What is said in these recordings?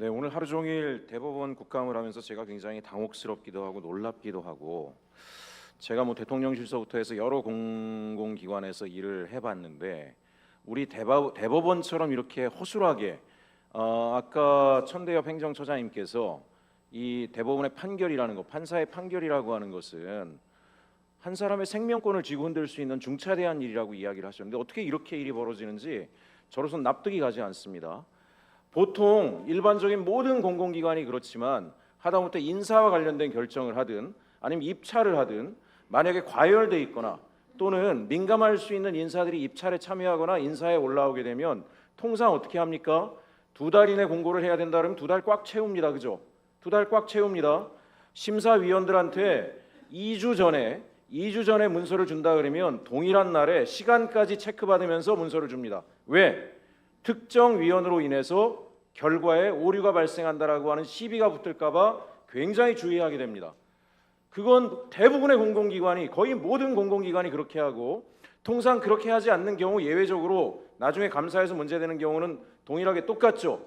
네, 오늘 하루 종일 대법원 국감을 하면서 제가 굉장히 당혹스럽기도 하고 놀랍기도 하고 제가 뭐 대통령 실서부터 해서 여러 공공기관에서 일을 해봤는데 우리 대법, 대법원처럼 이렇게 허술하게 어, 아까 천대엽 행정처장님께서 이 대법원의 판결이라는 거 판사의 판결이라고 하는 것은 한 사람의 생명권을 쥐고 흔들 수 있는 중차대한 일이라고 이야기를 하셨는데 어떻게 이렇게 일이 벌어지는지 저로서는 납득이 가지 않습니다. 보통 일반적인 모든 공공기관이 그렇지만 하다못해 인사와 관련된 결정을 하든 아니면 입찰을 하든 만약에 과열돼 있거나 또는 민감할 수 있는 인사들이 입찰에 참여하거나 인사에 올라오게 되면 통상 어떻게 합니까? 두 달 이내 공고를 해야 된다 그러면 두 달 꽉 채웁니다. 그죠? 두 달 꽉 채웁니다. 심사위원들한테 2주 전에 2주 전에 문서를 준다 그러면 동일한 날에 시간까지 체크받으면서 문서를 줍니다. 왜? 특정 위원으로 인해서 결과에 오류가 발생한다라고 하는 시비가 붙을까봐 굉장히 주의하게 됩니다. 그건 대부분의 공공기관이 거의 모든 공공기관이 그렇게 하고 통상 그렇게 하지 않는 경우 예외적으로 나중에 감사해서 문제되는 경우는 동일하게 똑같죠.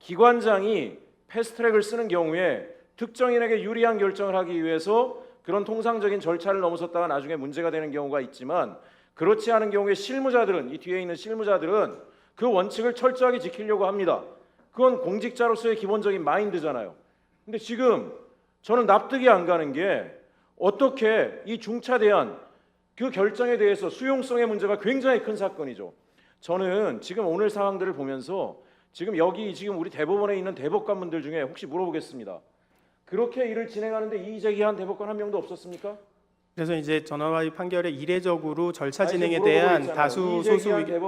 기관장이 패스트트랙을 쓰는 경우에 특정인에게 유리한 결정을 하기 위해서 그런 통상적인 절차를 넘어섰다가 나중에 문제가 되는 경우가 있지만 그렇지 않은 경우에 실무자들은 이 뒤에 있는 실무자들은 그 원칙을 철저하게 지키려고 합니다. 그건 공직자로서의 기본적인 마인드잖아요. 근데 지금 저는 납득이 안 가는 게 어떻게 이 중차대한 그 결정에 대해서 수용성의 문제가 굉장히 큰 사건이죠. 저는 지금 오늘 상황들을 보면서 지금 여기 지금 우리 대법원에 있는 대법관분들 중에 혹시 물어보겠습니다. 그렇게 일을 진행하는데 이의 제기한 대법관 한 명도 없었습니까? 그래서 이제 전화와의 판결에 이례적으로 절차 아니, 진행에 대한 다수. 소수 의견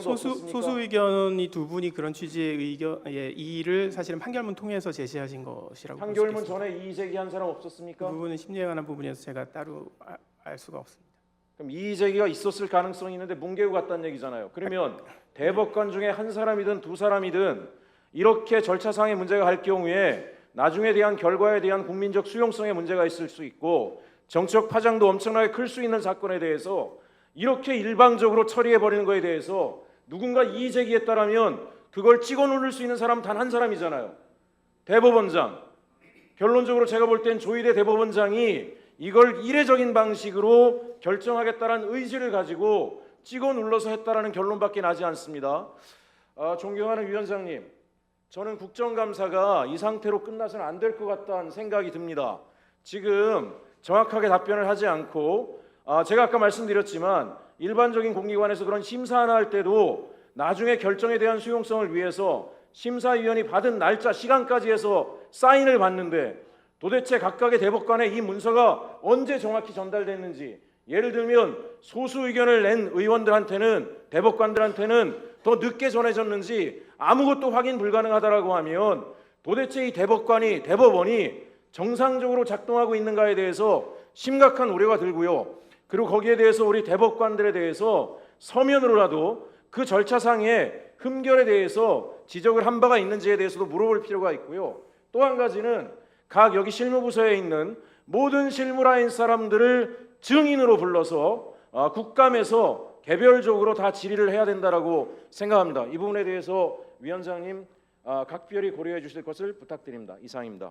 소수? 소수 의견이 두 분이 그런 취지의 의견 예, 이의를 사실은 판결문 통해서 제시하신 것이라고 판결문. 전에 이의 제기한 사람 그 없었습니까? 부분은 심리에 관한 부분이어서 제가 따로 아- 알 수가 없습니다. 그럼 이의 제기가 있었을 가능성이 있는데 뭉개고 갔다는 얘기잖아요. 그러면 대법관 중에 한 사람이든 두 사람이든 이렇게 절차상의 문제가 갈 경우에 나중에 대한 결과에 대한 국민적 수용성의 문제가 있을 수 있고 정치적 파장도 엄청나게 클 수 있는 사건에 대해서 이렇게 일방적으로 처리해 버리는 거에 대해서 누군가 이의 제기했다라면 그걸 찍어 누를 수 있는 사람 단 한 사람이잖아요. 대법원장. 결론적으로 제가 볼 땐 조희대 대법원장이 이걸 이례적인 방식으로 결정하겠다는 의지를 가지고 찍어 눌러서 했다라는 결론밖에 나지 않습니다. 아, 존경하는 위원장님, 저는 국정감사가 이 상태로 끝나서는 안 될 것 같다는 생각이 듭니다. 지금 정확하게 답변을 하지 않고 아, 제가 아까 말씀드렸지만 일반적인 공기관에서 그런 심사 하나 할 때도 나중에 결정에 대한 수용성을 위해서 심사위원이 받은 날짜 시간까지 해서 사인을 받는데 도대체 각각의 대법관에 이 문서가 언제 정확히 전달됐는지 예를 들면 소수 의견을 낸 의원들한테는 대법관들한테는 더 늦게 전해졌는지 아무것도 확인 불가능하다라고 하면 도대체 이 대법관이 대법원이 정상적으로 작동하고 있는가에 대해서 심각한 우려가 들고요. 그리고 거기에 대해서 우리 대법관들에 대해서 서면으로라도 그 절차상의 흠결에 대해서 지적을 한 바가 있는지에 대해서도 물어볼 필요가 있고요. 또 한 가지는 각 여기 실무부서에 있는 모든 실무라인 사람들을 증인으로 불러서 아, 국감에서 개별적으로 다 질의를 해야 된다라고 생각합니다. 이 부분에 대해서 위원장님 아, 각별히 고려해 주실 것을 부탁드립니다. 이상입니다.